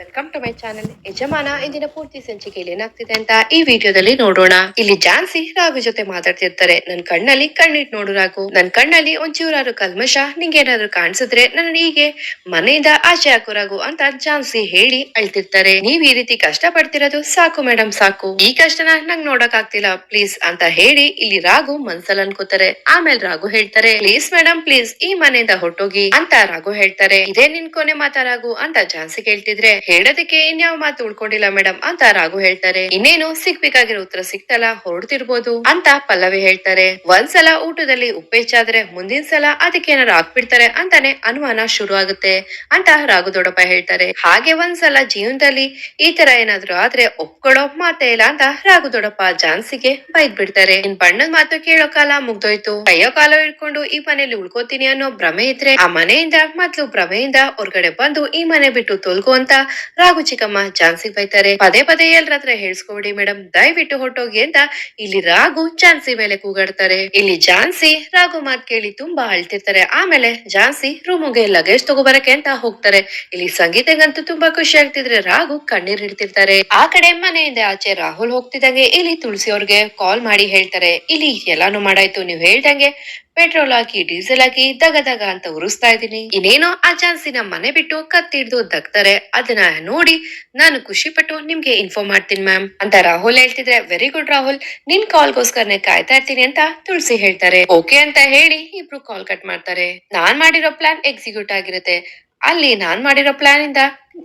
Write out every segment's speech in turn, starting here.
Welcome to my channel ಯಜಮಾನ, ಇಂದಿನ ಪೂರ್ತಿ ಸಂಚಿಕೆಯಲ್ಲಿ ಏನಾಗ್ತಿದೆ ಅಂತ ಈ ವಿಡಿಯೋದಲ್ಲಿ ನೋಡೋಣ. ಇಲ್ಲಿ ಜಾನ್ಸಿ, ರಾಘು ಜೊತೆ ಮಾತಾಡ್ತಿರ್ತಾರೆ. ನನ್ ಕಣ್ಣಲ್ಲಿ ಕಣ್ಣಿಟ್ ನೋಡು ರಾಘು. ನನ್ ಕಣ್ಣಲ್ಲಿ ಒಂಚೂರಾರು ಕಲ್ಮಶ. ನಿಂಗೇನಾದ್ರೂ ಕಾಣಿಸಿದ್ರೆ ನನ್ನ ಹೀಗೆ ಮನೆಯಿಂದ ಆಚೆ ಹಾಕು ರಾಘು ಅಂತ ಜಾನ್ಸಿ ಹೇಳಿ ಅಳ್ತಿರ್ತಾರೆ. ನೀವ್ ಈ ರೀತಿ ಕಷ್ಟ ಪಡ್ತಿರೋದು ಸಾಕು ಮೇಡಮ್ ಸಾಕು. ಈ ಕಷ್ಟನ ನಂಗ್ ನೋಡಕ್ ಆಗ್ತಿಲ್ಲ ಪ್ಲೀಸ್ ಅಂತ ಹೇಳಿ ಇಲ್ಲಿ ರಾಘು ಮನ್ಸಲ್ ಅನ್ಕೋತಾರೆ. ಆಮೇಲೆ ರಾಘು ಹೇಳ್ತಾರೆ, ಪ್ಲೀಸ್ ಮೇಡಮ್ ಪ್ಲೀಸ್ ಈ ಮನೆಯಿಂದ ಹೊಟ್ಟೋಗಿ ಅಂತ ರಾಘು ಹೇಳ್ತಾರೆ. ಇದೇ ನಿನ್ ಕೊನೆ ಮಾತಾ ರಾಘು ಅಂತ ಜಾನ್ಸಿ ಕೇಳ್ತಿದ್ರೆ ಹೇಳೋದಕ್ಕೆ ಇನ್ಯಾವ ಮಾತು ಉಳ್ಕೊಂಡಿಲ್ಲ ಮೇಡಮ್ ಅಂತ ರಾಘು ಹೇಳ್ತಾರೆ. ಇನ್ನೇನು ಸಿಕ್ಬೇಕಾಗಿರೋ ಉತ್ತರ ಸಿಕ್ತಲ್ಲ ಹೊರಡ್ತಿರ್ಬೋದು ಅಂತ ಪಲ್ಲವಿ ಹೇಳ್ತಾರೆ. ಒಂದ್ಸಲ ಊಟದಲ್ಲಿ ಉಪ್ಪೆಚ್ಚಾದ್ರೆ ಮುಂದಿನ ಸಲ ಅದಕ್ಕೆ ಏನಾರು ಹಾಕ್ಬಿಡ್ತಾರೆ ಅಂತಾನೆ ಅನುಮಾನ ಶುರು ಆಗುತ್ತೆ ಅಂತ ರಾಘು ದೊಡ್ಡಪ್ಪ ಹೇಳ್ತಾರೆ. ಹಾಗೆ ಒಂದ್ಸಲ ಜೀವನದಲ್ಲಿ ಈ ತರ ಏನಾದ್ರು ಆದ್ರೆ ಒಪ್ಕೊಳ್ಳೋ ಮಾತೇ ಇಲ್ಲ ಅಂತ ರಾಘು ದೊಡ್ಡಪ್ಪ ಜಾನ್ಸಿಗೆ ಬೈದ್ ಬಿಡ್ತಾರೆ ಇನ್ ಬಣ್ಣದ ಮಾತು ಕೇಳೋ ಕಾಲ ಮುಗ್ದೋಯ್ತು. ಕೈಯೋ ಕಾಲ ಹಿಡ್ಕೊಂಡು ಈ ಮನೇಲಿ ಉಳ್ಕೋತೀನಿ ಅನ್ನೋ ಭ್ರಮೆ ಇದ್ರೆ ಆ ಮನೆಯಿಂದ, ಮೊದ್ಲು ಭ್ರಮೆಯಿಂದ ಹೊರ್ಗಡೆ ಬಂದು ಈ ಮನೆ ಬಿಟ್ಟು ತೊಲ್ಗು ಅಂತ ರಾಘು ಚಿಕ್ಕಮ್ಮ ಝಾನ್ಸಿಗ್ ಬೈತಾರೆ. ಪದೇ ಪದೇ ಎಲ್ರ ಹತ್ರ ಹೇಳ್ಸ್ಕೊಬಿಡಿ ಮೇಡಮ್ ದಯವಿಟ್ಟು ಹೊಟ್ಟೋಗಿ ಅಂತ ಇಲ್ಲಿ ರಾಘು ಝಾನ್ಸಿ ಮೇಲೆ ಕೂಗಾಡ್ತಾರೆ. ಇಲ್ಲಿ ಝಾನ್ಸಿ ರಾಘು ಮಾತ್ ಕೇಳಿ ತುಂಬಾ ಅಳ್ತಿರ್ತಾರೆ. ಆಮೇಲೆ ಝಾನ್ಸಿ ರೂಮ್ಗೆ ಲಗೇಜ್ ತಗೋಬರಕ್ಕೆ ಅಂತ ಹೋಗ್ತಾರೆ. ಇಲ್ಲಿ ಸಂಗೀತಗಂತೂ ತುಂಬಾ ಖುಷಿ ಆಗ್ತಿದ್ರೆ ರಾಘು ಕಣ್ಣೀರ್ ಇಡ್ತಿರ್ತಾರೆ ಆ ಕಡೆ ಮನೆಯಿಂದ ಆಚೆ ರಾಹುಲ್ ಹೋಗ್ತಿದ್ದಂಗೆ ಇಲ್ಲಿ ತುಳಸಿ ಅವ್ರಿಗೆ ಕಾಲ್ ಮಾಡಿ ಹೇಳ್ತಾರೆ. ಇಲ್ಲಿ ಎಲ್ಲಾನು ಮಾಡಾಯ್ತು. ನೀವ್ ಹೇಳ್ದಂಗೆ ಪೆಟ್ರೋಲ್ ಹಾಕಿ, ಡೀಸೆಲ್ ಹಾಕಿ ದಗ ದಗ ಅಂತ ಉರಿಸ್ತಾ ಇದ್ದೀನಿ. ಇನ್ನೇನೋ ಆ ಚಾನ್ಸಿನ ಮನೆ ಬಿಟ್ಟು ಕತ್ತಿಡ್ದು ದಗ್ತಾರೆ. ಅದನ್ನ ನೋಡಿ ನಾನು ಖುಷಿ ಪಟ್ಟು ನಿಮ್ಗೆ ಇನ್ಫಾರ್ಮ್ ಮಾಡ್ತೀನಿ ಮ್ಯಾಮ್ ಅಂತ ರಾಹುಲ್ ಹೇಳ್ತಿದ್ರೆ ವೆರಿ ಗುಡ್ ರಾಹುಲ್. ನಿನ್ ಕಾಲ್ಗೋಸ್ಕರನೇ ಕಾಯ್ತಾ ಇರ್ತೀನಿ ಅಂತ ತುಳಸಿ ಹೇಳ್ತಾರೆ. ಓಕೆ ಅಂತ ಹೇಳಿ ಇಬ್ರು ಕಾಲ್ ಕಟ್ ಮಾಡ್ತಾರೆ. ನಾನ್ ಮಾಡಿರೋ ಪ್ಲಾನ್ ಎಕ್ಸಿಕ್ಯೂಟ್ ಆಗಿರುತ್ತೆ. ಅಲ್ಲಿ ನಾನ್ ಮಾಡಿರೋ ಪ್ಲಾನ್ ಇಂದ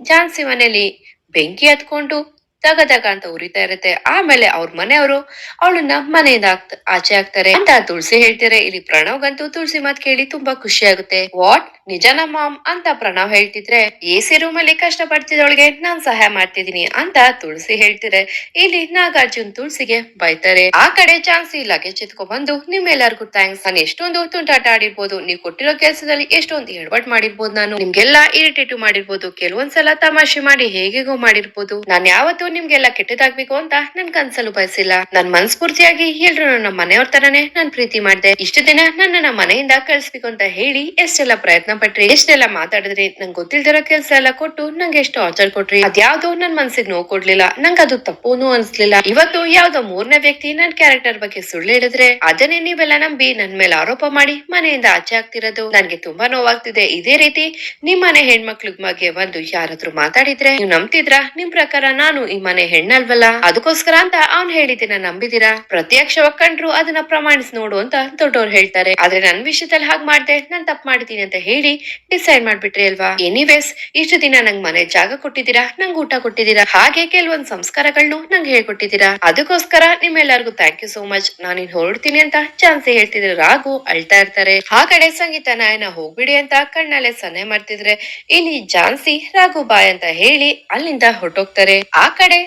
ಝಾನ್ಸಿ ಮನೇಲಿ ಬೆಂಕಿ ಹತ್ಕೊಂಡು ದಗ ಅಂತ ಉರಿತಾ ಇರುತ್ತೆ. ಆಮೇಲೆ ಅವ್ರ ಮನೆಯವರು ಅವಳನ್ನ ಮನೆಯಿಂದ ಆಚೆ ಹಾಕ್ತಾರೆ. ಅಂತ ತುಳಸಿ ಹೇಳ್ತಾರೆ. ಇಲ್ಲಿ ಪ್ರಣವ್ಗಂತೂ ತುಳಸಿ ಮಾತ್ ಕೇಳಿ ತುಂಬಾ ಖುಷಿ ಆಗುತ್ತೆ. ವಾಟ್? ನಿಜನ ಮಾಮ್ ಅಂತ ಪ್ರಣವ್ ಹೇಳ್ತಿದ್ರೆ, ಎ ಸಿ ರೂಮ್ ಅಲ್ಲಿ ಕಷ್ಟ ಪಡ್ತಿದೊಳಗೆ ನಾನ್ ಸಹಾಯ ಮಾಡ್ತಿದೀನಿ ಅಂತ ತುಳಸಿ ಹೇಳ್ತಿದ್ರೆ, ಇಲ್ಲಿ ನಾಗಾರ್ಜುನ್ ತುಳಸಿಗೆ ಬೈತಾರೆ. ಆ ಕಡೆ ಚಾನ್ಸಿ ಲಗೇಜ್ ಎತ್ಕೊಂಡ್ ಬಂದು ನಿಮ್ಮೆಲ್ಲರಿಗೂ ಥ್ಯಾಂಕ್ಸ್ ನಾನು ಎಷ್ಟೊಂದು ತುಂಟಾಟ ಆಡಿರ್ಬೋದು, ನೀವು ಕೊಟ್ಟಿರೋ ಕೆಲಸದಲ್ಲಿ ಎಷ್ಟೊಂದು ಎಡವಟ್ ಮಾಡಿರ್ಬೋದು ನಾನು. ನಿಮ್ಗೆಲ್ಲ ಇರಿಟೇಟ್ ಮಾಡಿರ್ಬೋದು, ಕೆಲವೊಂದ್ಸಲ ತಮಾಷೆ ಮಾಡಿ ಹೇಗೆಗೋ ಮಾಡಿರ್ಬೋದು. ನಾನ್ ಯಾವತ್ತೂ ನಿಮ್ಗೆಲ್ಲ ಕೆಟ್ಟದಾಗ್ಬೇಕು ಅಂತ ನನ್ ಕನ್ಸಲು ಬಯಸಿಲ್ಲ. ನನ್ ಮನ್ಸ್ಫೂರ್ತಿಯಾಗಿ ಎಲ್ರು ನನ್ನ ಮನೆಯವ್ರ ತರನೇ ನಾನ್ ಪ್ರೀತಿ ಮಾಡಿದೆ. ಇಷ್ಟು ದಿನ ನನ್ನ ಮನೆಯಿಂದ ಕಳ್ಸ್ಬೇಕು ಅಂತ ಹೇಳಿ ಎಷ್ಟೆಲ್ಲ ಪ್ರಯತ್ನ ಪಟ್ರಿ ಎಷ್ಟೆಲ್ಲ ಮಾತಾಡಿದ್ರಿ ನಂಗೆ ಗೊತ್ತಿಲ್ದಿರೋ ಕೆಲ್ಸ ಎಲ್ಲ ಕೊಟ್ಟು ನಂಗೆ ಎಷ್ಟು ಆಚರ್ ಕೊಟ್ರಿ? ಅದ್ಯಾವ್ದೋ ನನ್ ಮನ್ಸಿಗೆ ನೋವು ಕೊಡ್ಲಿಲ್ಲ. ನಂಗೆ ಅದು ತಪ್ಪೂನು ಅನ್ಸ್ಲಿಲ್ಲ. ಇವತ್ತು ಯಾವ್ದೋ ಮೂರನೇ ವ್ಯಕ್ತಿ ನನ್ ಕ್ಯಾರೆಕ್ಟರ್ ಬಗ್ಗೆ ಸುಳ್ಳು ಹೇಳಿದ್ರೆ ಅದನ್ನೇ ನೀವೆಲ್ಲ ನಂಬಿ ನನ್ ಮೇಲೆ ಆರೋಪ ಮಾಡಿ ಮನೆಯಿಂದ ಆಚೆ ಆಗ್ತಿರೋದು. ನನ್ಗೆ ತುಂಬಾ ನೋವಾಗ್ತಿದೆ. ಇದೇ ರೀತಿ ನಿಮ್ ಮನೆ ಹೆಣ್ಮಕ್ಳ ಬಗ್ಗೆ ಬಂದು ಯಾರಾದ್ರೂ ಮಾತಾಡಿದ್ರೆ ನೀವು ನಂಬ್ತಿದ್ರ? ನಿಮ್ ಪ್ರಕಾರ ನಾನು ಈ ಮನೆ ಹೆಣ್ಣಲ್ವಲ್ಲ? ಅದಕ್ಕೋಸ್ಕರ ಅಂತ ಅವ್ನ್ ಹೇಳಿದ್ದನ್ನ ನಂಬಿದಿರ? ಪ್ರತ್ಯಕ್ಷ ಒಕ್ಕಂಡ್ರು ಅದನ್ನ ಪ್ರಮಾಣಿಸ್ ನೋಡು ಅಂತ ದೊಡ್ಡವ್ರು ಹೇಳ್ತಾರೆ. ಆದ್ರೆ ನನ್ ವಿಷಯದಲ್ಲಿ ಹಾಗೆ ಮಾಡ್ದೆ, ನಾನ್ ತಪ್ಪು ಮಾಡ್ತೀನಿ ಅಂತ ಹೇಳಿ ಡಿಸೈಡ್ ಮಾಡ್ಬಿಟ್ರಿ ಅಲ್ವಾ? ಎನಿವೇಸ್ ಇಷ್ಟು ದಿನ ನಂಗ್ ಮನೆ ಜಾಗ ಕೊಟ್ಟಿದ್ದೀರಾ? ನಂಗ್ ಊಟ ಕೊಟ್ಟಿದ್ದೀರಾ? ಹಾಗೆ ಕೆಲವೊಂದ್ ಸಂಸ್ಕಾರಗಳನ್ನು ನಂಗೆ ಹೇಳ್ಕೊಟ್ಟಿದ್ದೀರಾ? ಅದಕ್ಕೋಸ್ಕರ ನಿಮ್ಮೆಲ್ಲರಿಗೂ ಥ್ಯಾಂಕ್ ಯು ಸೋ ಮಚ್ ನಾನಿನ್ ಹೊರಡ್ತೀನಿ ಅಂತ ಚಾನ್ಸಿ ಹೇಳ್ತಿದ್ರೆ. ರಾಘು ಅಳ್ತಾ ಇರ್ತಾರೆ. ಆ ಕಡೆ ಸಂಗೀತ ನಾಯನ ಹೋಗ್ಬಿಡಿ ಅಂತ ಕಣ್ಣಲ್ಲೇ ಸನ್ನೆ ಮಾಡ್ತಿದ್ರೆ. ಇಲ್ಲಿ ಜಾನ್ಸಿ ರಾಘು ಬಾಯ್ ಅಂತ ಹೇಳಿ ಅಲ್ಲಿಂದ ಹೊರಟೋಗ್ತಾರೆ. ಆ ಕಡೆ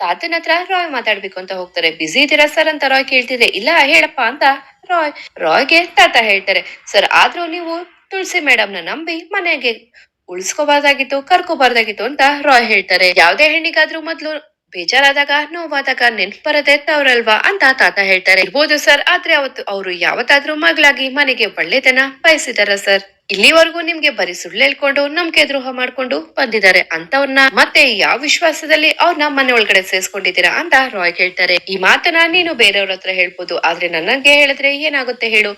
ತಾತನ ಹತ್ರ ರಾಯ್ ಮಾತಾಡ್ಬೇಕು ಅಂತ ಹೋಗ್ತಾರೆ. ಬಿಸಿ ಇದ್ದೀರಾ ಸರ್ ಅಂತ ರಾಯ್ ಕೇಳ್ತಿದ್ರೆ, ಇಲ್ಲ, ಹೇಳಪ್ಪ ಅಂತ ರಾಯ್, ರಾಯ್ಗೆ ತಾತ ಹೇಳ್ತಾರೆ. ಸರ್ ಆದ್ರೂ ನೀವು ತುಳಸಿ ಮೇಡಮ್ನ ನಂಬಿ ಮನೆಗೆ ಉಳಿಸ್ಕೋಬಾರ್ದಾಗಿತ್ತು, ಕರ್ಕೋಬಾರ್ದಾಗಿತ್ತು ಅಂತ ರಾಯ್ ಹೇಳ್ತಾರೆ. ಯಾವ್ದೇ ಹೆಣ್ಣಿಗಾದ್ರೂ ಮೊದ್ಲು ಬೇಜಾರಾದಾಗ ನೋವಾದಾಗ ನೆನ್ಪು ಬರದೆ ತವ್ರಲ್ವಾ ಅಂತ ತಾತ ಹೇಳ್ತಾರೆ. ಇರ್ಬೋದು ಸರ್, ಆದ್ರೆ ಅವತ್ತು ಅವ್ರು ಯಾವತ್ತಾದ್ರೂ ಮಗಳಾಗಿ ಮನೆಗೆ ಒಳ್ಳೆತನ ಬಯಸಿದಾರ ಸರ್. ಇಲ್ಲಿವರೆಗೂ ನಿಮ್ಗೆ ಬರೀ ಸುಳ್ಳು ಹೇಳ್ಕೊಂಡು ನಮ್ಗೆ ದ್ರೋಹ ಮಾಡ್ಕೊಂಡು ಬಂದಿದ್ದಾರೆ ಅಂತವ್ರನ್ನ ಮತ್ತೆ ಯಾವ ವಿಶ್ವಾಸದಲ್ಲಿ ಅವ್ರನ್ನ ಮನೆ ಒಳಗಡೆ ಸೇರ್ಸ್ಕೊಂಡಿದ್ದೀರಾ ಅಂತ ರಾಯ್ ಹೇಳ್ತಾರೆ. ಈ ಮಾತನ್ನ ನೀನು ಬೇರೆಯವ್ರ ಹತ್ರ ಹೇಳ್ಬೋದು, ಆದ್ರೆ ನನಗೆ ಹೇಳಿದ್ರೆ ಏನಾಗುತ್ತೆ ಹೇಳು?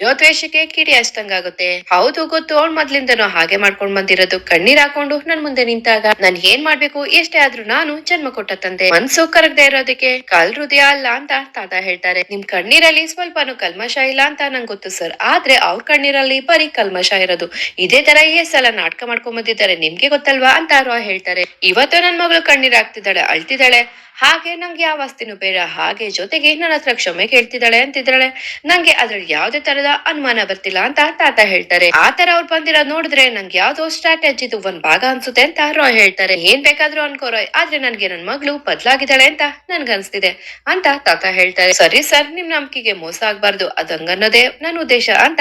ದ್ವೇಷಕ್ಕೆ ಕಿಡಿ ಅಷ್ಟಂಗಾಗುತ್ತೆ ಹೌದು ಗೊತ್ತು ಅವ್ಳ್ ಮೊದ್ಲಿಂದನೂ ಹಾಗೆ ಮಾಡ್ಕೊಂಡ್ ಬಂದಿರೋದು. ಕಣ್ಣೀರ್ ಹಾಕೊಂಡು ನನ್ ಮುಂದೆ ನಿಂತಾಗ ನನ್ ಏನ್ ಮಾಡ್ಬೇಕು? ಎಷ್ಟೇ ಆದ್ರೂ ನಾನು ಜನ್ಮ ಕೊಟ್ಟ ತಂದೆ. ಮನ್ಸು ಕರಗದೆ ಇರೋದಕ್ಕೆ ಕಲ್ ಹೃದಯ ಅಲ್ಲ ಅಂತ ತಾತ ಹೇಳ್ತಾರೆ. ನಿಮ್ ಕಣ್ಣೀರಲ್ಲಿ ಸ್ವಲ್ಪನೂ ಕಲ್ಮಶ ಇಲ್ಲ ಅಂತ ನಂಗ್ ಗೊತ್ತು ಸರ್. ಆದ್ರೆ ಅವ್ರ ಕಣ್ಣೀರಲ್ಲಿ ಬರೀ ಕಲ್ಮಶ ಇರೋದು. ಇದೇ ತರ ಈ ಸಲ ನಾಟಕ ಮಾಡ್ಕೊಂಡ್ ಬಂದಿದ್ದಾರೆ. ನಿಮ್ಗೆ ಗೊತ್ತಲ್ವಾ ಅಂತ ರಾಯ್ ಹೇಳ್ತಾರೆ. ಇವತ್ತು ನನ್ ಮಗಳು ಕಣ್ಣೀರ್ ಹಾಕ್ತಿದ್ದಾಳೆ, ಅಳ್ತಿದ್ದಾಳೆ. ಹಾಗೆ ನಂಗೆ ಯಾವ ಆಸ್ತಿನೂ ಬೇಡ. ಹಾಗೆ ಜೊತೆಗೆ ನನ್ನ ಹತ್ರ ಕ್ಷಮೆ ಕೇಳ್ತಿದ್ದಾಳೆ ಅಂತಿದ್ದಾಳೆ. ನಂಗೆ ಅದ್ರಲ್ಲಿ ಯಾವ್ದೇ ತರದ ಅನುಮಾನ ಬರ್ತಿಲ್ಲ ಅಂತ ತಾತ ಹೇಳ್ತಾರೆ. ಆ ತರ ಅವ್ರು ಬಂದಿರೋದ್ ನೋಡಿದ್ರೆ ನಂಗೆ ಯಾವ್ದೋ ಸ್ಟ್ರಾಟಜಿದು ಒಂದ್ ಭಾಗ ಅನ್ಸುತ್ತೆ ಅಂತ ರಾಯ್ ಹೇಳ್ತಾರೆ. ಏನ್ ಬೇಕಾದ್ರೂ ಅನ್ಕೋ ರಾಯ್, ಆದ್ರೆ ನನ್ಗೆ ನನ್ ಮಗಳು ಬದ್ಲಾಗಿದ್ದಾಳೆ ಅಂತ ನನ್ಗನ್ಸ್ತಿದೆ ಅಂತ ತಾತ ಹೇಳ್ತಾರೆ. ಸರಿ ಸರ್, ನಿಮ್ ನಂಬಿಕೆಗೆ ಮೋಸ ಆಗ್ಬಾರ್ದು, ಅದಂಗನ್ನೋದೇ ನನ್ ಉದ್ದೇಶ ಅಂತ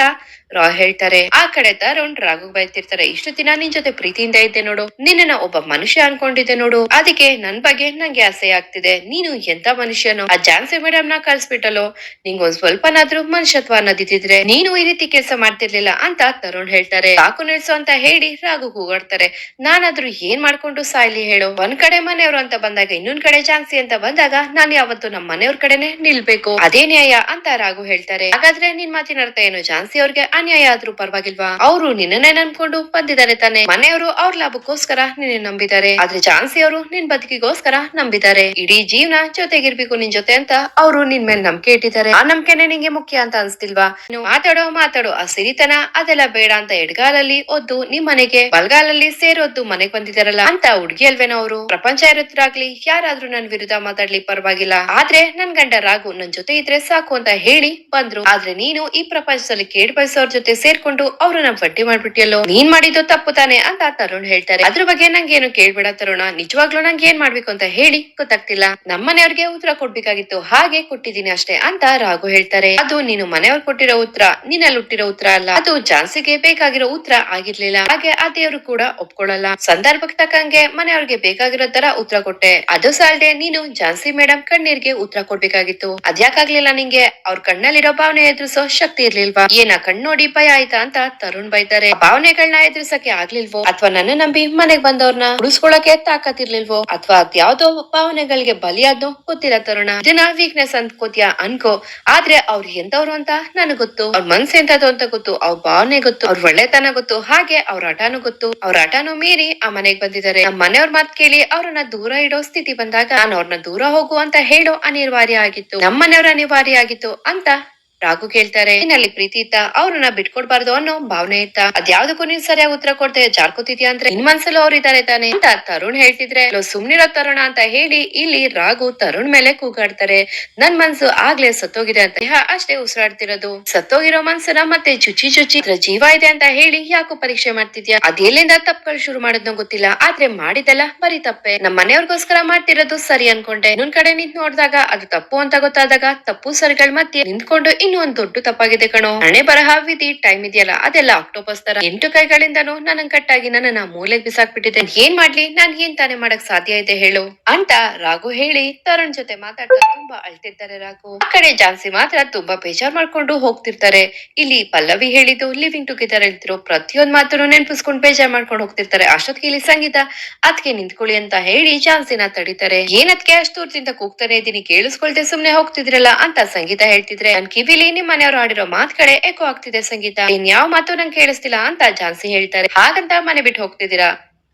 ರಾಯ್ ಹೇಳ್ತಾರೆ. ಆ ಕಡೆ ತರುಣ್ ರಾಘು ಬೈತಿರ್ತಾರೆ, ಇಷ್ಟು ದಿನ ನಿನ್ ಜೊತೆ ಪ್ರೀತಿಯಿಂದ ಇದ್ದೆ ನೋಡು ನಿನ್ನ ಒಬ್ಬ ಮನುಷ್ಯ ಅನ್ಕೊಂಡಿದ್ದೆ ನೋಡು, ಅದಕ್ಕೆ ನನ್ ಬಗ್ಗೆ ನಂಗೆ ಆಸೆ ಆಗ್ತಿದೆ, ನೀನು ಎಂತ ಮನುಷ್ಯನು, ಆ ಜಾನ್ಸಿ ಮೇಡಮ್ನ ಕಳ್ಸ್ಬಿಟ್ಟಲೋ ನಿಂಗೊಂದ್ ಸ್ವಲ್ಪನಾದ್ರೂ ಮನುಷ್ಯತ್ವ ಅನ್ನೋದಿದ್ರೆ ಮಾಡ್ತಿದ್ದೆ ನೀನು ಈ ರೀತಿ ಕೆಲಸ ಮಾಡ್ತಿರ್ಲಿಲ್ಲ ಅಂತ ತರುಣ್ ಹೇಳ್ತಾರೆ. ಸಾಕು ನಿಲ್ಸು ಅಂತ ಹೇಳಿ ರಾಘು ಕೂಗಾಡ್ತಾರೆ. ನಾನಾದ್ರೂ ಏನ್ ಮಾಡ್ಕೊಂಡು ಸಾಯ್ಲಿ ಹೇಳು. ಒಂದ್ ಕಡೆ ಮನೆಯವರು ಅಂತ ಬಂದಾಗ ಇನ್ನೊಂದ್ ಕಡೆ ಚಾನ್ಸಿ ಅಂತ ಬಂದಾಗ ನಾನ್ ಯಾವತ್ತು ನಮ್ಮ ಮನೆಯವ್ರ ಕಡೆನೆ ನಿಲ್ಬೇಕು. ಅದೇ ನ್ಯಾಯ ಅಂತ ರಾಘು ಹೇಳ್ತಾರೆ. ಹಾಗಾದ್ರೆ ನಿನ್ ಮಾತಿನ ಅರ್ಥ ಏನು? ಝಾನ್ಸಿ ಅವ್ರಿಗೆ ಅನ್ಯಾಯ ಆದ್ರೂ ಪರವಾಗಿಲ್ವಾ? ಅವರು ನಿನ್ನನ್ನೇ ನಂಬ್ಕೊಂಡು ಬಂದಿದ್ದಾರೆ ತಾನೆ. ಮನೆಯವರು ಅವ್ರ ಲಾಭಕ್ಕೋಸ್ಕರ ನಿನ್ನ ನಂಬಿದ್ದಾರೆ. ಆದ್ರೆ ಝಾನ್ಸಿ ಅವರು ನಿನ್ ಬದುಕಿಗೋಸ್ಕರ ನಂಬಿದ್ದಾರೆ. ಇಡೀ ಜೀವನ ಜೊತೆಗಿರ್ಬೇಕು ನಿನ್ ಜೊತೆ ಅಂತ ಅವರು ನಿನ್ ಮೇಲೆ ನಂಬಿಕೆ ಇಟ್ಟಿದ್ದಾರೆ. ಆ ನಂಬಿಕೆನೆ ನಿಂಗೆ ಮುಖ್ಯ ಅಂತ ಅನ್ಸ್ತಿಲ್ವಾ? ಮಾತಾಡೋ ಮಾತಾಡೋ ಆ ಸಿರಿತನ ಅದೆಲ್ಲ ಬೇಡ ಅಂತ ಎಡ್ಗಾಲಲ್ಲಿ ಒದ್ದು ನಿಮ್ ಮನೆಗೆ ಬಲ್ಗಾಲಲ್ಲಿ ಸೇರೋದ್ದು ಮನೆಗ್ ಬಂದಿದಾರಲ್ಲ ಅಂತ ಹುಡ್ಗಿ ಅಲ್ವೇನೋ ಅವರು? ಪ್ರಪಂಚ ಇರತ್ರಾಗ್ಲಿ ಯಾರಾದ್ರೂ ನನ್ ವಿರುದ್ಧ ಮಾತಾಡ್ಲಿ ಪರವಾಗಿಲ್ಲ. ಆದ್ರೆ ನನ್ ಗಂಡ ರಾಘು ನನ್ ಜೊತೆ ಇದ್ರೆ ಸಾಕು ಅಂತ ಹೇಳಿ ಬಂದ್ರು. ಆದ್ರೆ ನೀನು ಈ ಪ್ರಪಂಚದಲ್ಲಿ ಕೇಡ್ ಬಯಸೋರ್ ಜೊತೆ ಸೇರ್ಕೊಂಡು ಅವ್ರನ್ನ ಪಟ್ಟಿ ಮಾಡ್ಬಿಟ್ಟಿಯಲ್ಲೋ ನೀನ್ ಮಾಡಿದ್ದು ತಪ್ಪು ತಾನೆ ಅಂತ ತರುಣ್ ಹೇಳ್ತಾರೆ. ಅದ್ರ ಬಗ್ಗೆ ನಂಗೆ ಏನು ಕೇಳ್ಬೇಡ ತರುಣ. ನಿಜವಾಗ್ಲೂ ನಂಗೆ ಏನ್ ಮಾಡ್ಬೇಕು ಅಂತ ಹೇಳಿ ಗೊತ್ತಾಗ್ತಿಲ್ಲ. ನಮ್ಮನೆಯವ್ರಿಗೆ ಉತ್ತರ ಕೊಡ್ಬೇಕಾಗಿತ್ತು. ಹಾಗೆ ಕೊಟ್ಟಿದ್ದೀನಿ ಅಷ್ಟೇ ಅಂತ ರಾಘು ಹೇಳ್ತಾರೆ. ಅದು ನೀನು ಮನೆಯವ್ರು ಕೊಟ್ಟಿರೋ ಉತ್ತರ ನೀನಲ್ಲಿ ಹುಟ್ಟಿರೋ ಉತ್ತರ ಅಲ್ಲ. ಅದು ಜಾನ್ಸಿಗೆ ಬೇಕಾಗಿರೋ ಉತ್ತರ ಆಗಿರ್ಲಿಲ್ಲ. ಹಾಗೆ ಆ ದೇವ್ರು ಕೂಡ ಒಪ್ಕೊಳ್ಳಲ್ಲ. ಸಂದರ್ಭಕ್ಕೆ ತಕ್ಕಂಗೆ ಮನೆಯವ್ರಿಗೆ ಬೇಕಾಗಿರೋ ತರ ಉತ್ತರ ಕೊಟ್ಟೆ. ಅದು ಸಾಲದೆ ನೀನು ಜಾನ್ಸಿ ಮೇಡಮ್ ಕಣ್ಣೀರ್ಗೆ ಉತ್ತರ ಕೊಡ್ಬೇಕಾಗಿತ್ತು. ಅದ್ಯಾಕಾಗ್ಲಿಲ್ಲ ನಿಂಗೆ? ಅವ್ರ ಕಣ್ಣಲ್ಲಿರೋ ಭಾವನೆ ಎದುರಿಸೋ ಶಕ್ತಿ ಇರ್ಲಿಲ್ವಾ? ಏನ ಕಣ್ ನೋಡಿ ಭಯ ಆಯ್ತಾ ಅಂತ ತರುಣ್ ಬೈತಾರೆ. ಭಾವನೆಗಳನ್ನ ಎದುರಿಸಕ್ಕೆ ಆಗ್ಲಿಲ್ವೋ? ಅಥವಾ ನನ್ನ ನಂಬಿ ಮನೆಗ್ ಬಂದವ್ರನ್ನ ಉಳಿಸ್ಕೊಳಕ್ಕೆ ತಾಕತ್ತಿರ್ಲಿಲ್ವೋ ಅಥವಾ ಅದ್ಯಾವ್ದೋ ಭಾವನೆಗಳಿಗೆ ಬಲಿಯಾದ್ನೋ ಗೊತ್ತಿಲ್ಲ ತರುಣ. ಇದನ್ನ ವೀಕ್ನೆಸ್ ಅನ್ಕೋತ್ಯಾ ಅನ್ಕೋ. ಆದ್ರೆ ಅವ್ರು ಎಂತವ್ರು ಅಂತ ನನಗ್ ಗೊತ್ತು. ಅವ್ರ ಮನ್ಸ್ ಎಂತದ್ದು ಅಂತ ಗೊತ್ತು, ಅವ್ರ ಭಾವನೆ ಗೊತ್ತು, ಅವ್ರ ಒಳ್ಳೆತನ ಗೊತ್ತು, ಹಾಗೆ ಅವ್ರ ಹಠಾನು ಗೊತ್ತು. ಅವ್ರ ಹಠಾನು ಮೀರಿ ಆ ಮನೆಗ್ ಬಂದಿದ್ದಾರೆ. ನಮ್ಮ ಮನೆಯವ್ರ ಮಾತ್ ಕೇಳಿ ಅವ್ರನ್ನ ದೂರ ಇಡೋ ಸ್ಥಿತಿ ಬಂದಾಗ ನಾನು ಅವ್ರನ್ನ ದೂರ ಹೋಗು ಅಂತ ಹೇಳೋ ಅನಿವಾರ್ಯ ಆಗಿತ್ತು. ನಮ್ಮ ಮನೆಯವ್ರ ಅನಿವಾರ್ಯ ಆಗಿತ್ತು ಅಂತ ರಾಘು ಕೇಳ್ತಾರೆ ನಿನ್ನಲ್ಲಿ ಪ್ರೀತಿ ಇತ್ತ? ಅವ್ರನ್ನ ಬಿಟ್ಕೊಡ್ಬಾರ್ದು ಅನ್ನೋ ಭಾವನೆ ಇತ್ತ? ಅದ್ಯಾವ್ದಕ್ಕೂ ನೀನ್ ಸರಿಯಾಗಿ ಉತ್ತರ ಕೊಡ್ತೆ ಜಾರ್ಕೋತಿದ್ಯಾ ಅಂದ್ರೆ ನಿನ್ ಮನ್ಸಲ್ಲೂ ಅವ್ರು ಇದಾರೆ ತಾನೆ? ಅಂತ ತರುಣ್ ಹೇಳ್ತಿದ್ರೆ "ಲೋ, ಸುಮ್ನಿರೋ ತರುಣ ಅಂತ ಹೇಳಿ ಇಲ್ಲಿ ರಾಘು ತರುಣ್ ಮೇಲೆ ಕೂಗಾಡ್ತಾರೆ. ನನ್ ಮನ್ಸು ಆಗ್ಲೇ ಸತ್ತೋಗಿದೆ ಅಂತ ಅಷ್ಟೇ ಉಸಿರಾಡ್ತಿರೋದು. ಸತ್ತೋಗಿರೋ ಮನ್ಸನ ಮತ್ತೆ ಚುಚ್ಚಿ ಚುಚ್ಚಿ ಜೀವ ಇದೆ ಅಂತ ಹೇಳಿ ಯಾಕೋ ಪರೀಕ್ಷೆ ಮಾಡ್ತಿದ್ಯಾ? ಅದೆಲ್ಲಿಂದ ತಪ್ಪುಗಳು ಶುರು ಮಾಡೋದ್ನ ಗೊತ್ತಿಲ್ಲ. ಆದ್ರೆ ಮಾಡಿದಲ್ಲ ಬರೀ ತಪ್ಪೆ. ನಮ್ ಮನೆಯವ್ರಿಗೋಸ್ಕರ ಮಾಡ್ತಿರೋದು ಸರಿ ಅನ್ಕೊಂಡೆ. ಇನ್ನೊಂದ್ ಕಡೆ ನಿಂತ್ ನೋಡಿದಾಗ ಅದು ತಪ್ಪು ಅಂತ ಗೊತ್ತಾದಾಗ ತಪ್ಪು ಸರಿಗಳ ಮಧ್ಯೆ ನಿಂತ್ಕೊಂಡು ಇನ್ನೂ ಒಂದ್ ದೊಡ್ಡ ತಪ್ಪಾಗಿದೆ ಕಣೋ. ಹಣೆ ಬರಹ ವಿಧಿ ಟೈಮ್ ಇದೆಯಲ್ಲ, ಅದೆಲ್ಲ ಆಕ್ಟೋಪಸ್ ತರ. ಎಂಟು ಕೈಗಳಿಂದನೂ ನನ್ನ ಕಟ್ಟಾಗಿ ನನ್ನ ಮೂಲೆಗೆ ಬಿಸಾಕ್ಬಿಟ್ಟಿದೆ. ಏನ್ ಮಾಡ್ಲಿ? ನಾನ್ ಏನ್ ತಾನೇ ಮಾಡಕ್ ಸಾಧ್ಯ ಇದೆ ಹೇಳು. ಅಂತ ರಾಘು ಹೇಳಿ ತರುಣ್ ಜೊತೆ ಮಾತಾಡ್ತಾ ತುಂಬಾ ಅಳ್ತಿರ್ತಾರೆ ರಾಘು. ಆ ಕಡೆ ಜಾನ್ಸಿ ಮಾತ್ರ ತುಂಬಾ ಬೇಜಾರ್ ಮಾಡ್ಕೊಂಡು ಹೋಗ್ತಿರ್ತಾರೆ. ಇಲ್ಲಿ ಪಲ್ಲವಿ ಹೇಳಿದ್ದು ಲಿವಿಂಗ್ ಟುಗೆದರ್ ಹೇಳ್ತಿರೋ ಪ್ರತಿಯೊಂದ್ ಮಾತನ್ನು ನೆನ್ಪಿಸ್ಕೊಂಡು ಬೇಜಾರ್ ಮಾಡ್ಕೊಂಡು ಹೋಗ್ತಿರ್ತಾರೆ. ಅಷ್ಟೊತ್ತಿಗೆ ಇಲ್ಲಿ ಸಂಗೀತ. ಅದಕ್ಕೆ ನಿಂತ್ಕೊಳ್ಳಿ ಅಂತ ಹೇಳಿ ಜಾನ್ಸಿನ ತಡಿತಾರೆ. ಏನದ್ಕೆ ಅಷ್ಟು ಕೂಗ್ತಾನೆ ಇದೀನಿ ಕೇಳಿಸ್ಕೊಳ್ತೆ ಸುಮ್ನೆ ಹೋಗ್ತಿದ್ರಲ್ಲ ಅಂತ ಸಂಗೀತ ಹೇಳ್ತಿದ್ರೆ, ನನ್ ಕಿವಿಲಿ ನಿಮ್ಮ ಮನೆಯವರು ಆಡಿರೋ ಮಾತ್ ಕಡೆ ಎಕೋ ಆಗ್ತಿದೆ ಸಂಗೀತ. ಇನ್ಯಾವ ಮಾತು ನಂಗೆ ಕೇಳಿಸ್ತಿಲ್ಲ ಅಂತ ಜಾನ್ಸಿ ಹೇಳ್ತಾರೆ ಹಾಗಂತ ಮನೆ ಬಿಟ್ಟು ಹೋಗ್ತಿದ್ದೀರಾ?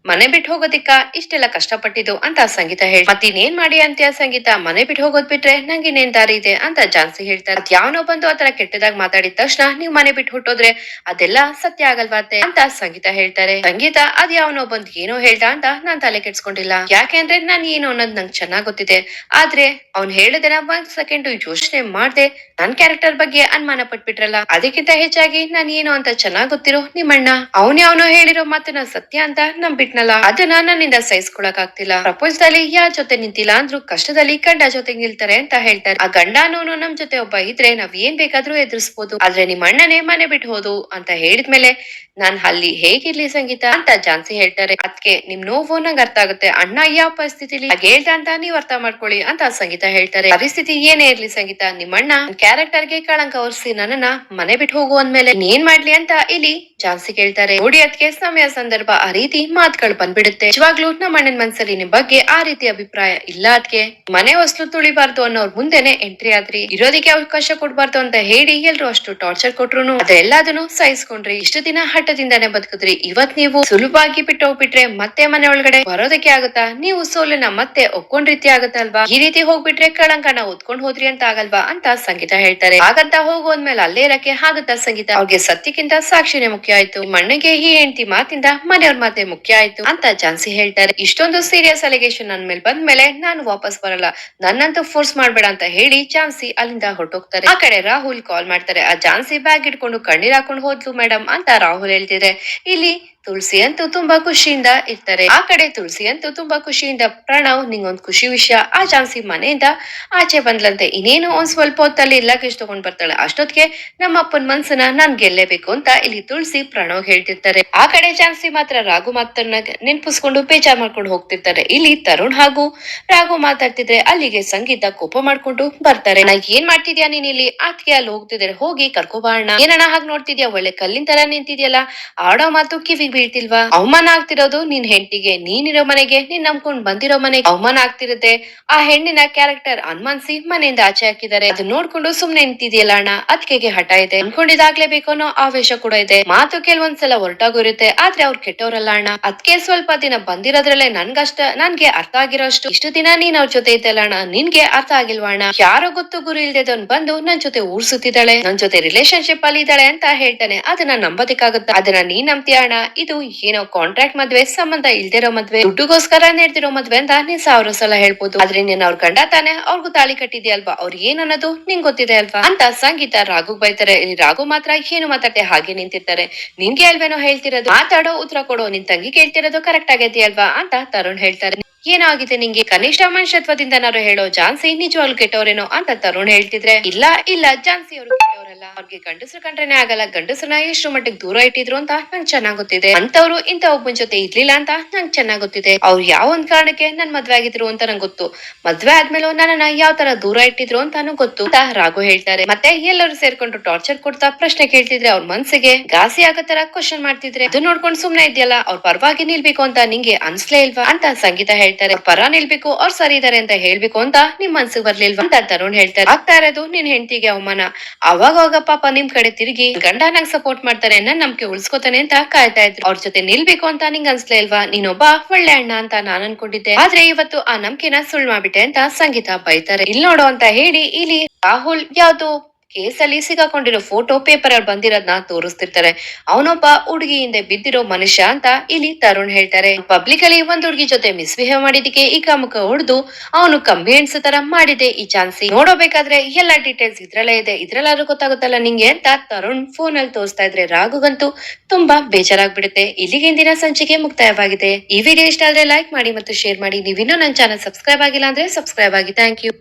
ಮನೆ ಬಿಟ್ಟು ಹೋಗೋದಿಕ್ಕ ಇಷ್ಟೆಲ್ಲ ಕಷ್ಟಪಟ್ಟಿದ್ದು ಅಂತ ಸಂಗೀತ ಹೇಳಿ ಮತ್ತಿನ್ನೇನ್ ಮಾಡಿ ಅಂತ್ಯ ಸಂಗೀತ? ಮನೆ ಬಿಟ್ಟು ಹೋಗೋದ್ ಬಿಟ್ರೆ ನಂಗೆ ಇನ್ನೇನ್ ದಾರಿ ಇದೆ ಅಂತ ಜಾನ್ಸಿ ಹೇಳ್ತಾರೆ. ಯಾವನೋ ಬಂದು ಆತರ ಕೆಟ್ಟದಾಗ ಮಾತಾಡಿದ ತಕ್ಷಣ ನೀವ್ ಮನೆ ಬಿಟ್ಟು ಹುಟ್ಟೋದ್ರೆ ಅದೆಲ್ಲ ಸತ್ಯ ಆಗಲ್ವಾತೆ ಅಂತ ಸಂಗೀತ ಹೇಳ್ತಾರೆ. ಸಂಗೀತ ಅದ್ ಯಾವನೋ ಬಂದ್ ಏನೋ ಹೇಳ್ದ ಅಂತ ನಾನ್ ತಲೆ ಕೆಡ್ಸ್ಕೊಂಡಿಲ್ಲ. ಯಾಕೆಂದ್ರೆ ನಾನ್ ಏನು ಅನ್ನೋದ್ ನಂಗೆ ಚೆನ್ನಾಗ್ ಗೊತ್ತಿದೆ. ಆದ್ರೆ ಅವ್ನ್ ಹೇಳಿದನ ಒಂದ್ ಸೆಕೆಂಡ್ ಯೋಚನೆ ಮಾಡ್ದೆ ನನ್ ಕ್ಯಾರೆಕ್ಟರ್ ಬಗ್ಗೆ ಅನುಮಾನ ಪಟ್ಬಿಟ್ರಲ್ಲ. ಅದಕ್ಕಿಂತ ಹೆಚ್ಚಾಗಿ ನಾನ್ ಏನು ಅಂತ ಚೆನ್ನಾಗ್ ಗೊತ್ತಿರೋ ನಿಮ್ಮಣ್ಣ. ಅವನ್ ಯಾವನೋ ಹೇಳಿರೋ ಮಾತನ್ನ ಸತ್ಯ ಅಂತ ನಂಬಿಟ್ನಲ್ಲ ಅದನ್ನ ನನ್ನಿಂದ ಸಹಿಸ್ಕೊಳಕ್ ಆಗ್ತಿಲ್ಲ ಪ್ರಪಂಚದಲ್ಲಿ ಯಾರ್ ಜೊತೆ ನಿಂತಿಲ್ಲ ಅಂದ್ರು ಕಷ್ಟದಲ್ಲಿ ಗಂಡ ಜೊತೆ ನಿಲ್ತಾರೆ ಅಂತ ಹೇಳ್ತಾರೆ. ಆ ಗಂಡ ಅನ್ನೋನು ನಮ್ ಜೊತೆ ಒಬ್ಬ ಇದ್ರೆ ನಾವ್ ಏನ್ ಬೇಕಾದ್ರೂ ಎದುರಿಸಬಹುದು ಆದ್ರೆ ನಿಮ್ ಅಣ್ಣನೇ ಮನೆ ಬಿಟ್ಟು ಹೋದು ಅಂತ ಹೇಳಿದ್ಮೇಲೆ ನಾನ್ ಅಲ್ಲಿ ಹೇಗಿರ್ಲಿ ಸಂಗೀತ? ಅಂತ ಜಾನ್ಸಿ ಹೇಳ್ತಾರೆ. ಅದ್ಕೆ ನಿಮ್ ನೋವು ನಂಗೆ ಅರ್ಥ ಆಗುತ್ತೆ. ಅಣ್ಣ ಯಾವ ಪರಿಸ್ಥಿತಿಲಿ ಹೇಳ್ದ ಅಂತ ನೀವ್ ಅರ್ಥ ಮಾಡ್ಕೊಳ್ಳಿ ಅಂತ ಸಂಗೀತ ಹೇಳ್ತಾರೆ. ಪರಿಸ್ಥಿತಿ ಏನೇ ಇರ್ಲಿ ಸಂಗೀತ, ನಿಮ್ಮಣ್ಣ ಕ್ಯಾರೆಕ್ಟರ್ಗೆ ಕಳಂಕ ಹೊರಿಸಿ ನನ್ನನ್ನ ಮನೆ ಬಿಟ್ಟು ಹೋಗು ಅಂದ್ಮೇಲೆ ಏನ್ ಮಾಡ್ಲಿ ಅಂತ ಇಲ್ಲಿ ಜಾನ್ಸಿ ಕೇಳ್ತಾರೆ. ನೋಡಿ ಅದಕ್ಕೆ ಸಮಯ, ಸಂದರ್ಭ, ಆ ರೀತಿ ಮಾತುಗಳು ಬಂದ್ಬಿಡುತ್ತೆ. ನಿಜವಾಗ್ಲೂ ನಮ್ಮ ಅಣ್ಣನ ಮನ್ಸಲ್ಲಿ ನಿಮ್ ಬಗ್ಗೆ ಆ ರೀತಿ ಅಭಿಪ್ರಾಯ ಇಲ್ಲ ಅದ್ಕೆ. ಮನೆ ಹೊಸ್ಲು ತುಳಿಬಾರ್ದು ಅನ್ನೋರ್ ಮುಂದೆನೆ ಎಂಟ್ರಿ ಆದ್ರಿ. ಇರೋದಕ್ಕೆ ಅವಕಾಶ ಕೊಡ್ಬಾರ್ದು ಅಂತ ಹೇಳಿ ಎಲ್ರು ಅಷ್ಟು ಟಾರ್ಚರ್ ಕೊಟ್ರು ಅದೆಲ್ಲದನ್ನು ಸಹಿಸ್ಕೊಂಡ್ರಿ. ಇಷ್ಟು ದಿನ ಹಠದಿಂದಾನೆ ಬದುಕಿದ್ರಿ. ಇವತ್ ನೀವು ಸುಲಭವಾಗಿ ಬಿಟ್ಟು ಹೋಗ್ಬಿಟ್ರೆ ಮತ್ತೆ ಮನೆ ಒಳಗಡೆ ಬರೋದಕ್ಕೆ ಆಗುತ್ತಾ? ನೀವು ಸೋಲನ್ನ ಮತ್ತೆ ಒಪ್ಕೊಂಡ್ ರೀತಿ ಆಗುತ್ತಲ್ವಾ? ಈ ರೀತಿ ಹೋಗ್ಬಿಟ್ರೆ ಕಳಂಕನ ಒತ್ಕೊಂಡ್ ಹೋದ್ರಿ ಅಂತ ಆಗಲ್ವಾ ಅಂತ ಸಂಗೀತ ಹೇಳ್ತಾರೆ. ಹಾಗಂತ ಹೋಗೋದ್ಮೇಲೆ ಅಲ್ಲೇ ಇರಕ್ಕೆ ಆಗುತ್ತಾ ಸಂಗೀತ? ಅವ್ರಿಗೆ ಸತ್ಯಕ್ಕಿಂತ ಸಾಕ್ಷಿನೇ ಮುಖ್ಯ ಆಯ್ತು. ಮಣ್ಣಿಗೆ ಈ ಹೆಂಡತಿ ಮಾತಿಂದ ಮನೆಯವ್ರ ಮಾತೆ ಮುಖ್ಯ ಆಯ್ತು ಅಂತ ಜಾನ್ಸಿ ಹೇಳ್ತಾರೆ. ಇಷ್ಟೊಂದು ಸೀರಿಯಸ್ ಅಲಿಗೇಷನ್ ನನ್ ಮೇಲೆ ಬಂದ್ಮೇಲೆ ನಾನು ವಾಪಸ್ ಬರಲ್ಲ. ನನ್ನಂತೂ ಫೋರ್ಸ್ ಮಾಡ್ಬೇಡ ಅಂತ ಹೇಳಿ ಜಾನ್ಸಿ ಅಲ್ಲಿಂದ ಹೊರಟೋಗ್ತಾರೆ. ಆ ಕಡೆ ರಾಹುಲ್ ಕಾಲ್ ಮಾಡ್ತಾರೆ. ಆ ಜಾನ್ಸಿ ಬ್ಯಾಗ್ ಇಟ್ಕೊಂಡು ಕಣ್ಣೀರ್ ಹಾಕೊಂಡು ಹೋದ್ಲು ಮೇಡಮ್ ಅಂತ ರಾಹುಲ್ ಹೇಳ್ತಿದ್ರೆ ಇಲ್ಲಿ ತುಳಸಿ ಅಂತೂ ತುಂಬಾ ಖುಷಿಯಿಂದ ಇರ್ತಾರೆ. ಆ ಕಡೆ ತುಳಸಿ ಅಂತೂ ತುಂಬಾ ಖುಷಿಯಿಂದ ಪ್ರಣವ್ ನಿಂಗೊಂದ್ ಖುಷಿ ವಿಷಯ ಆ ಚಾನ್ಸಿ ಮನೆಯಿಂದ ಆಚೆ ಬಂದ್ಲಂತೆ. ಇನ್ನೇನು ಒಂದ್ ಸ್ವಲ್ಪ ಹೊತ್ತಲ್ಲಿ ಲಗೇಜ್ ತಗೊಂಡ್ ಬರ್ತಾಳೆ. ಅಷ್ಟೊತ್ತಿಗೆ ನಮ್ಮ ಅಪ್ಪನ ಮನ್ಸನ್ನ ನಾನ್ ಗೆಲ್ಲೇಬೇಕು ಅಂತ ಇಲ್ಲಿ ತುಳಸಿ, ಪ್ರಣವ್ ಹೇಳ್ತಿರ್ತಾರೆ. ಆ ಕಡೆ ಚಾನ್ಸಿ ಮಾತ್ರ ರಾಘು ಮಾತನ್ನ ನೆನ್ಪಿಸ್ಕೊಂಡು ಬೇಜಾರ್ ಮಾಡ್ಕೊಂಡು ಹೋಗ್ತಿರ್ತಾರೆ. ಇಲ್ಲಿ ತರುಣ್ ಹಾಗೂ ರಾಘು ಮಾತಾಡ್ತಿದ್ರೆ ಅಲ್ಲಿಗೆ ಸಂಗೀತ ಕೋಪ ಮಾಡ್ಕೊಂಡು ಬರ್ತಾರೆ. ನಾ ಏನ್ ಮಾಡ್ತಿದ್ಯಾ ನೀನ್ ಇಲ್ಲಿ? ಆತ್ಗೆ ಅಲ್ಲಿ ಹೋಗ್ತಿದ್ರೆ. ಹೋಗಿ ಕರ್ಕೋಬಾರಣ ಏನಣ್ಣ ಹಾಗೆ ನೋಡ್ತಿದ್ಯಾ? ಒಳ್ಳೆ ಕಲ್ಲಿನ ತರ ನಿಂತಿದ್ಯಲ್ಲ. ಆಡೋ ಮಾತು ಕಿವಿಗ್ ಬೀಳ್ತಿಲ್ವಾ? ಅವಮಾನ ಆಗ್ತಿರೋದು ನಿನ್ ಹೆಂಡತಿಗೆ, ನೀನಿರೋ ಮನೆಗೆ, ನೀನ್ ನಂಬ್ಕೊಂಡ್ ಬಂದಿರೋ ಮನೆಗೆ. ಅವಮಾನ ಆಗ್ತಿರುತ್ತೆ. ಆ ಹೆಣ್ಣಿನ ಕ್ಯಾರೆಕ್ಟರ್ ಅನ್ಮಾನ್ಸಿ ಮನೆಯಿಂದ ಆಚೆ ಹಾಕಿದ್ದಾರೆ. ಅದು ನೋಡ್ಕೊಂಡು ಸುಮ್ನೆ ನಿಂತಿದ್ಯಲ್ಲ ಅಣ್ಣ? ಅದ್ಕೆಗೆ ಹಠ ಇದೆ. ಅನ್ಕೊಂಡಿದಾಗ್ಲೇಬೇಕು ಅನ್ನೋ ಆವೇಶ ಕೂಡ ಇದೆ. ಮಾತು ಕೆಲವೊಂದ್ಸಲ ಹೊರಟಾಗಿರುತ್ತೆ. ಆದ್ರೆ ಅವ್ರು ಕೆಟ್ಟವರಲ್ಲ ಅಣ್ಣ. ಅದ್ಕೆ ಸ್ವಲ್ಪ ದಿನ ಬಂದಿರೋದ್ರಲ್ಲೇ ನನ್ಗಷ್ಟ, ನನ್ಗೆ ಅರ್ಥ ಆಗಿರೋಷ್ಟು. ಇಷ್ಟು ದಿನ ನೀನ್ ಅವ್ರ ಜೊತೆ ಇದ್ದಲ್ಲ ಅಣ್ಣ. ನಿನ್ಗೆ ಅರ್ಥ ಆಗಿಲ್ವಾ ಅಣ್ಣ? ಯಾರೋ ಗೊತ್ತು ಗುರು ಇಲ್ದೇದವ್ನ್ ಬಂದು ನನ್ ಜೊತೆ ಊರ್ಸುತ್ತಿದ್ದಾಳೆ. ನನ್ ಜೊತೆ ರಿಲೇಶನ್ಶಿಪ್ ಅಲ್ಲಿ ಇದ್ದಾಳೆ ಅಂತ ಹೇಳ್ತಾನೆ. ಅದನ್ನ ನಂಬೋದಿಕ್ಕಾಗುತ್ತಾ? ಅದನ್ನ ನೀನ್ ನಂಬ್ತೀಯ ಅಣ್ಣ? ಇದು ಏನೋ ಕಾಂಟ್ರಾಕ್ಟ್ ಮದ್ವೆ, ಸಂಬಂಧ ಇಲ್ದಿರೋ ಮದ್ವೆ, ದುಡ್ಡುಗೋಸ್ಕರ ನೆಡ್ದಿರೋ ಮದ್ವೆ ಅಂತ ನೀನ್ ಸಾವಿರ ಸಲ ಹೇಳ್ಬೋದು. ಆದ್ರೆ ನೀನ್ ಅವ್ರ ಗಂಡ ತಾನೆ ಅವ್ರಿಗೂ ತಾಳಿ ಕಟ್ಟಿದ್ಯಲ್ವಾ ಅವ್ರ್ ಏನ್ ಅನ್ನೋದು ನಿಂಗ್ ಗೊತ್ತಿದೆ ಅಲ್ವಾ? ಅಂತ ಸಂಗೀತ ರಾಘು ಬೈತಾರೆ. ಇಲ್ಲಿ ರಾಘು ಮಾತ್ರ ಏನು ಮಾತಾಡ್ತೆ ಹಾಗೆ ನಿಂತಿರ್ತಾರೆ. ನಿನ್ಗೆ ಅಲ್ವೇನೋ ಹೇಳ್ತಿರೋದು? ಮಾತಾಡೋ ಉತ್ತರ ಕೊಡೋ ನಿನ್ ತಂಗಿ ಕೇಳ್ತಿರೋದು ಕರೆಕ್ಟ್ ಆಗೈತಿ ಅಲ್ವಾ? ಅಂತ ತರುಣ್ ಹೇಳ್ತಾರೆ. ಏನೋ ಆಗಿದೆ ನಿಂಗೆ? ಕನಿಷ್ಠ ಮನುಷ್ಯತ್ವದಿಂದ ನಾನು ಹೇಳೋ ಜಾನ್ಸಿ ನಿಜವಾಗ್ಲು ಕೆಟ್ಟವರೇನೋ ಅಂತ ತರುಣ್ ಹೇಳ್ತಿದ್ರೆ. ಇಲ್ಲ ಇಲ್ಲ ಜಾನ್ಸಿ ಅವರು ಕೆಟ್ಟವರಲ್ಲ. ಅವ್ರಿಗೆ ಗಂಡಸರು ಕಂಡ್ರೆನೆ ಆಗಲ್ಲ. ಗಂಡಸರನ್ನ ಎಷ್ಟು ಮಟ್ಟಿಗೆ ದೂರ ಇಟ್ಟಿದ್ರು ಅಂತ ನಂಗೆ ಚೆನ್ನಾಗುತ್ತಿದೆ. ಅಂತವ್ರು ಇಂತ ಒಬ್ಬನ ಜೊತೆ ಇರ್ಲಿಲ್ಲ ಅಂತ ನಂಗೆ ಚೆನ್ನಾಗ್ ಗೊತ್ತಿದೆ ಅವ್ರು ಯಾವ ಒಂದ್ ಕಾರಣಕ್ಕೆ ನನ್ ಮದ್ವೆ ಆಗಿದ್ರು ಅಂತ ನಂಗೆ ಗೊತ್ತು. ಮದ್ವೆ ಆದ್ಮೇಲೂ ನನ್ನನ್ನ ಯಾವ ತರ ದೂರ ಇಟ್ಟಿದ್ರು ಅಂತಾನು ಗೊತ್ತು. ಅಂತ ರಾಘು ಹೇಳ್ತಾರೆ. ಮತ್ತೆ ಎಲ್ಲರೂ ಸೇರ್ಕೊಂಡು ಟಾರ್ಚರ್ ಕೊಡ್ತಾ ಪ್ರಶ್ನೆ ಕೇಳ್ತಿದ್ರೆ ಅವ್ರ ಮನ್ಸಿಗೆ ಘಾಸಿ ಆಗೋ ತರ ಕ್ವಶನ್ ಮಾಡ್ತಿದ್ರೆ. ಅದು ನೋಡ್ಕೊಂಡು ಸುಮ್ನೆ ಇದೆಯಲ್ಲ. ಅವ್ರ ಪರವಾಗಿ ನಿಲ್ಬೇಕು ಅಂತ ನಿಂಗೆ ಅನ್ಸ್ಲೇ ಇಲ್ವಾ? ಅಂತ ಸಂಗೀತ ಹೇಳ್ತಾರೆ. ಅವ್ರ್ ಪರ ನಿಲ್ಬೇಕು, ಅವ್ರು ಸರಿ ಇದಾರೆ ಅಂತ ಹೇಳ್ಬೇಕು ಅಂತ ನಿಮ್ ಮನ್ಸಿಗೆ ಬರ್ಲಿಲ್ವಾ ಅಂತ ತರುಣ್ ಹೇಳ್ತಾರೆ. ಆಗ್ತಾ ಇರೋದು ನಿನ್ ಹೆಂಡತಿಗೆ ಅವಮಾನ. ಅವಾಗ ಹೋಗ ಪಾಪ ನಿಮ್ ಕಡೆ ತಿರುಗಿ ಗಂಡ ನಂಗ್ ಸಪೋರ್ಟ್ ಮಾಡ್ತಾರೆ ನನ್ ನಂಬಿಕೆ ಉಳ್ಸ್ಕೊತಾನೆ ಅಂತ ಕಾಯ್ತಾ ಇದ್ರು. ಅವ್ರ ಜೊತೆ ನಿಲ್ಬೇಕು ಅಂತ ನಿಂಗ್ ಅನ್ಸ್ಲೇ ಇಲ್ವಾ? ನೀನೊಬ್ಬ ಒಳ್ಳೆ ಅಣ್ಣ ಅಂತ ನಾನ್ ಅನ್ಕೊಂಡಿದ್ದೆ. ಆದ್ರೆ ಇವತ್ತು ಆ ನಂಬಿಕೆನ ಸುಳ್ಳು ಮಾಡ್ಬಿಟ್ಟೆ ಅಂತ ಸಂಗೀತ ಬೈತಾರೆ. ಇಲ್ ನೋಡು ಅಂತ ಹೇಳಿ ಇಲ್ಲಿ ರಾಹುಲ್ ಯಾವ್ದು ಕೇಸಲ್ಲಿ ಸಿಗಾಕೊಂಡಿರೋ ಫೋಟೋ ಪೇಪರ್ ಅಲ್ಲಿ ಬಂದಿರೋದ್ನ ತೋರಿಸ್ತಿರ್ತಾರೆ. ಅವನೊಬ್ಬ ಹುಡುಗಿ ಹಿಂದೆ ಬಿದ್ದಿರೋ ಮನುಷ್ಯ ಅಂತ ಇಲ್ಲಿ ತರುಣ್ ಹೇಳ್ತಾರೆ. ಪಬ್ಲಿಕ್ ಅಲ್ಲಿ ಒಂದ್ ಹುಡುಗಿ ಜೊತೆ ಮಿಸ್ಬಿಹೇವ್ ಮಾಡಿದಕ್ಕೆ ಈ ಕಾಮಕ ಹೊಡೆದು ಅವನು ಎಣ್ಸೋ ತರ ಮಾಡಿದೆ ಈ ಚಾನ್ಸಿ. ನೋಡಬೇಕಾದ್ರೆ ಎಲ್ಲಾ ಡೀಟೇಲ್ಸ್ ಇದ್ರಲ್ಲೇ ಇದೆ. ಇದ್ರಲ್ಲಾದ್ರೂ ಗೊತ್ತಾಗುತ್ತಲ್ಲ ನಿಂಗೆ ಅಂತ ತರುಣ್ ಫೋನ್ ಅಲ್ಲಿ ತೋರಿಸ್ತಾ ಇದ್ರೆ ರಾಘುಗಂತೂ ತುಂಬಾ ಬೇಜಾರಾಗ್ಬಿಡುತ್ತೆ. ಇಲ್ಲಿಗೆ ಇಂದಿನ ಸಂಚಿಕೆ ಮುಕ್ತಾಯವಾಗಿದೆ. ಈ ವಿಡಿಯೋ ಇಷ್ಟ ಆದ್ರೆ ಲೈಕ್ ಮಾಡಿ ಮತ್ತು ಶೇರ್ ಮಾಡಿ. ನೀವಿನ್ನೂ ನನ್ನ ಚಾನಲ್ ಸಬ್ಸ್ಕ್ರೈಬ್ ಆಗಿಲ್ಲ ಅಂದ್ರೆ ಸಬ್ಸ್ಕ್ರೈಬ್ ಆಗಿ. Thank you